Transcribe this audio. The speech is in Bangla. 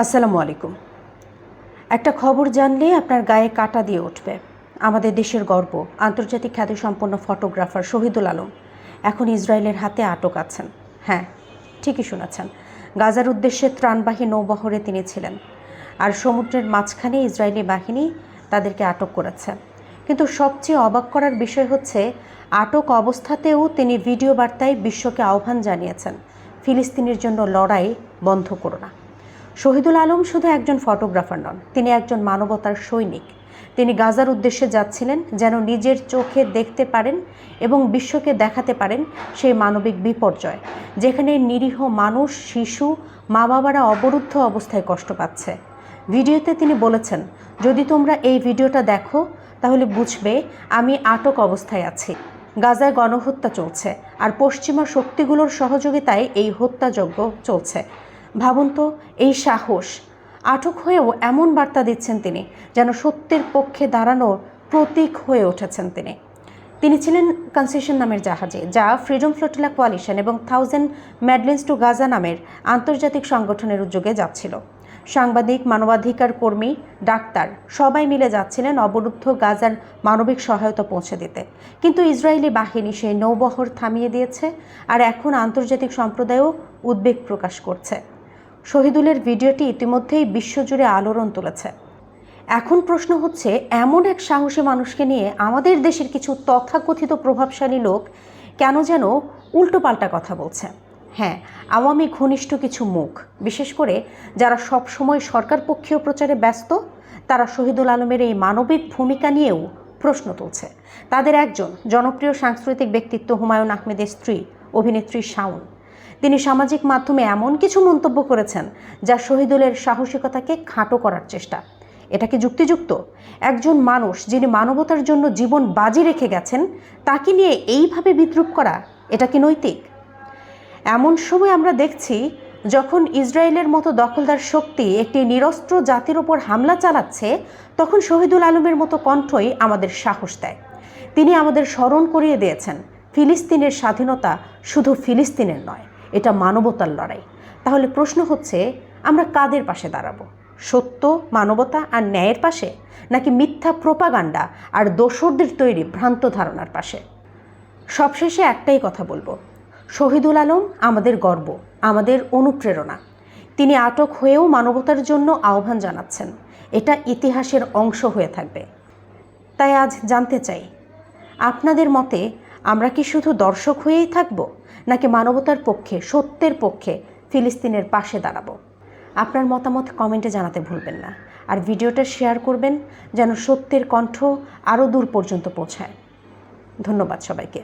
আসসালামু আলাইকুম। একটা খবর জানলে আপনার গায়ে কাটা দিয়ে উঠবে। আমাদের দেশের গর্ব, আন্তর্জাতিক খ্যাতিসম্পন্ন ফটোগ্রাফার শহীদুল আলম এখন ইসরায়েলের হাতে আটক আছেন। হ্যাঁ ঠিকই শুনেছেন। গাজার উদ্দেশ্যে ত্রাণবাহী নৌবহরে তিনি ছিলেন। আর সমুদ্রের মাঝখানে ইসরায়েলি বাহিনী তাদেরকে আটক করেছে। কিন্তু সবচেয়ে অবাক করার বিষয় হচ্ছে, আটক অবস্থাতেও তিনি ভিডিও বার্তায় বিশ্বকে আহ্বান জানিয়েছেন, ফিলিস্তিনের জন্য লড়াই বন্ধ করো না। শহীদুল আলম শুধু একজন ফটোগ্রাফার নন, তিনি একজন মানবতার সৈনিক। তিনি গাজার উদ্দেশ্যে যাচ্ছিলেন যেন নিজের চোখে দেখতে পারেন এবং বিশ্বকে দেখাতে পারেন সেই মানবিক বিপর্যয়, যেখানে নিরীহ মানুষ, শিশু মা বাবারা অবরুদ্ধ অবস্থায় কষ্ট পাচ্ছে। ভিডিওতে তিনি বলেছেন, যদি তোমরা এই ভিডিওটা দেখো, তাহলে বুঝবে আমি আটক অবস্থায় আছি। গাজায় গণহত্যা চলছে, আর পশ্চিমা শক্তিগুলোর সহযোগিতায় এই হত্যাযজ্ঞ চলছে। ভাবুন তো, এই সাহস। আটক হয়েও এমন বার্তা দিচ্ছেন তিনি, যেন সত্যের পক্ষে দাঁড়ানোর প্রতীক হয়ে উঠেছেন তিনি। তিনি ছিলেন কনসেশন নামের জাহাজে, যা ফ্রিডম ফ্লোটিলা কোয়ালিশন এবং থাউজেন্ড ম্যাডলেন্স টু গাজা নামের আন্তর্জাতিক সংগঠনের উদ্যোগে যাচ্ছিল। সাংবাদিক, মানবাধিকার কর্মী, ডাক্তার, সবাই মিলে যাচ্ছিলেন অবরুদ্ধ গাজার মানবিক সহায়তা পৌঁছে দিতে। কিন্তু ইসরায়েলি বাহিনী সেই নৌবহর থামিয়ে দিয়েছে, আর এখন আন্তর্জাতিক সম্প্রদায়ও উদ্বেগ প্রকাশ করছে। শহীদুলের ভিডিওটি ইতিমধ্যেই বিশ্বজুড়ে আলোড়ন তুলেছে। এখন প্রশ্ন হচ্ছে, এমন এক সাহসী মানুষকে নিয়ে আমাদের দেশের কিছু তথাকথিত প্রভাবশালী লোক কেন যেন উল্টোপাল্টা কথা বলছে? হ্যাঁ আওয়ামী ঘনিষ্ঠ কিছু মুখ, বিশেষ করে যারা সব সময় সরকার পক্ষীয় প্রচারে ব্যস্ত, তারা শহীদুল আলমের এই মানবিক ভূমিকা নিয়েও প্রশ্ন তুলছে। তাদের একজন জনপ্রিয় সাংস্কৃতিক ব্যক্তিত্ব হুমায়ুন আহমেদের স্ত্রী, অভিনেত্রী শাওন। তিনি সামাজিক মাধ্যমে এমন কিছু মন্তব্য করেছেন যা শহীদুলের সাহসিকতাকে খাটো করার চেষ্টা। এটা কি যুক্তিযুক্ত? একজন মানুষ যিনি মানবতার জন্য জীবন বাজি রেখে গেছেন, তাকে নিয়ে এইভাবে বিদ্রুপ করা, এটা কি নৈতিক? এমন সময় আমরা দেখছি, যখন ইসরায়েলের মতো দখলদার শক্তি একটি নিরস্ত্র জাতির ওপর হামলা চালাচ্ছে, তখন শহীদুল আলমের মতো কণ্ঠই আমাদের সাহস দেয়। তিনি আমাদের স্মরণ করিয়ে দিয়েছেন, ফিলিস্তিনের স্বাধীনতা শুধু ফিলিস্তিনের নয়। এটা মানবতার লড়াই। তাহলে প্রশ্ন হচ্ছে, আমরা কাদের পাশে দাঁড়াবো? সত্য, মানবতা আর ন্যায়ের পাশে? নাকি মিথ্যা প্রোপাগান্ডা আর দোসরদের তৈরি ভ্রান্ত ধারণার পাশে? সবশেষে একটাই কথা বলব, শহীদুল আলম আমাদের গর্ব, আমাদের অনুপ্রেরণা। তিনি আটক হয়েও মানবতার জন্য আহ্বান জানাচ্ছেন, এটা ইতিহাসের অংশ হয়ে থাকবে। তাই আজ জানতে চাই, আপনাদের মতে আমরা কি শুধু দর্শক হয়েই থাকব, নাকি মানবতার পক্ষে, সত্যের পক্ষে ফিলিস্তিনের পাশে দাঁড়াব? আপনার মতামত কমেন্টে জানাতে ভুলবেন না। আর ভিডিওটা শেয়ার করবেন, যেন সত্যের কণ্ঠ আরও দূর পর্যন্ত পৌঁছায়। ধন্যবাদ সবাইকে।